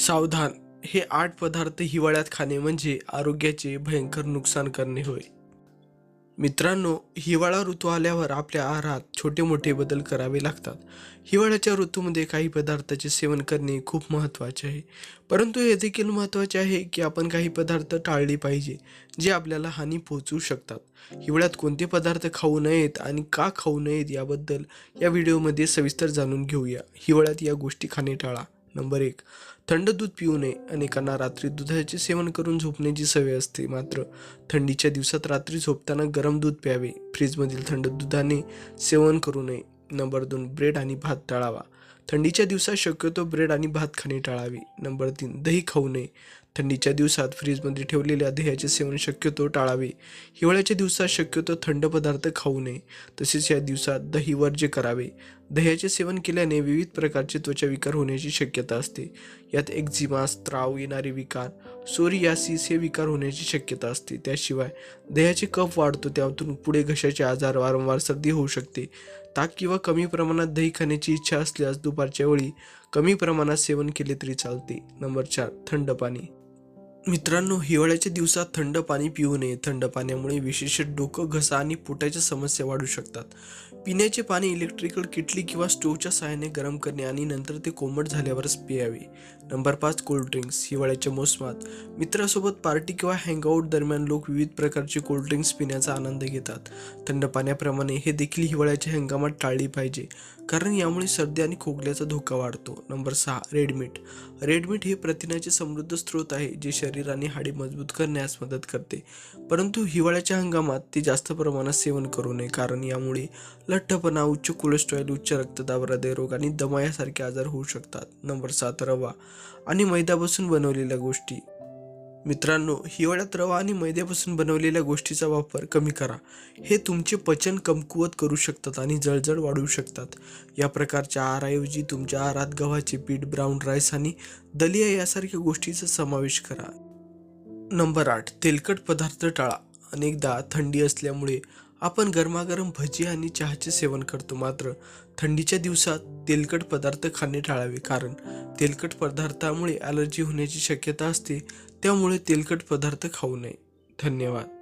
सावधान. हे आठ पदार्थ हिवाळ्यात खाणे म्हणजे आरोग्याचे भयंकर नुकसान करणे होय. मित्रांनो हिवाळा ऋतू आल्यावर आपल्या आहारात छोटे मोठे बदल करावे लागतात. हिवाळ्याच्या ऋतूमध्ये काही पदार्थाचे सेवन करणे खूप महत्त्वाचे आहे. परंतु हे देखील महत्त्वाचे आहे की आपण काही पदार्थ टाळले पाहिजे जे आपल्याला हानी पोहोचवू शकतात. हिवाळ्यात कोणते पदार्थ खाऊ नयेत आणि का खाऊ नयेत याबद्दल या व्हिडिओमध्ये सविस्तर जाणून घेऊया. हिवाळ्यात या गोष्टी खाणे टाळा. नंबर एक. थंड दूध पिऊ नये. अनेकांना रात्री दुधाचे सेवन करून झोपण्याची सवय असते. मात्र थंडीच्या दिवसात रात्री झोपताना गरम दूध प्यावे. फ्रीजमधील थंड दुधाने सेवन करू नये. नंबर दोन. ब्रेड आणि भात टाळावा. थंडीच्या दिवसात शक्यतो ब्रेड आणि भात खाणे टाळावे. नंबर तीन. दही खाऊ नये. थंडीच्या दिवसात फ्रीजमध्ये ठेवलेल्या दह्याचे सेवन शक्यतो टाळावे. हिवाळ्याच्या दिवसात शक्यतो थंड पदार्थ खाऊ नये. तसेच या दिवसात दही वर्ज्य करावे. दह्याचे सेवन केल्याने विविध प्रकारचे त्वचा विकार होण्याची शक्यता असते. यात एक्झिमा स्त्राव येणारे विकार सोरियासिस हे विकार होण्याची शक्यता असते. त्याशिवाय दह्याचे कफ वाढतो त्यातून पुढे घशाचे आजार वारंवार सर्दी होऊ शकते. ताक किंवा कमी प्रमाणात दही खाण्याची इच्छा असल्यास दुपारच्या वेळी कमी प्रमाणात सेवन केले तरी चालते. नंबर चार थंड पाणी. मित्रांनो हिवाळ्याच्या दिवसात थंड पाणी पिऊ नये. थंड पाण्यामुळे विशेष डोकं घसा आणि पोटाच्या समस्या वाढू शकतात. पिण्याचे पाणी इलेक्ट्रिकल किटली किंवा स्टोवच्या सहाय्याने गरम करणे आणि नंतर ते कोमट झाल्यावरच प्यावे. नंबर पाच कोल्ड ड्रिंक्स हिवाळ्याच्या मोसमात. मित्रासोबत पार्टी किंवा हँगआउट दरम्यान लोक विविध प्रकारचे कोल्ड ड्रिंक्स पिण्याचा आनंद घेतात. थंड पाण्याप्रमाणे हे देखील हिवाळ्याच्या हंगामात टाळली पाहिजे कारण यामुळे सर्दी आणि खोकल्याचा धोका वाढतो. नंबर सहा रेडमीट रेडमीट हे प्रथिनाचे समृद्ध स्रोत आहे जे शरीर आणि हाडे मजबूत करण्यास मदत करते. परंतु हिवाळ्याच्या हंगामात ते जास्त प्रमाणात सेवन करू नये कारण यामुळे लठ्ठपणा उच्च कोलेस्ट्रॉल उच्च रक्तदाब हृदयरोग आणि दमा यासारखे आजार होऊ शकतात. नंबर सात रवा आणि मैद्यापासून बनवलेल्या गोष्टी. मित्रांनो हिवाळ्यात रवा आणि मैद्यापासून बनवलेल्या गोष्टीचा वापर कमी करा. हे तुमचे पचन कमकुवत करू शकतात आणि जळजळ वाढवू शकतात. या प्रकारच्या आहाराऐवजी तुमच्या आहारात गव्हाचे पीठ ब्राऊन राईस आणि दलिया यासारख्या गोष्टीचा समावेश करा. नंबर आठ तेलकट पदार्थ टाळा. अनेकदा थंडी असल्यामुळे आपण गरमागरम भजी आणि चहाचे सेवन करतो. मात्र थंडीच्या दिवसात तेलकट पदार्थ खाणे टाळावे. कारण तेलकट पदार्थामुळे ॲलर्जी होण्याची शक्यता असते त्यामुळे तेलकट पदार्थ खाऊ नये. धन्यवाद.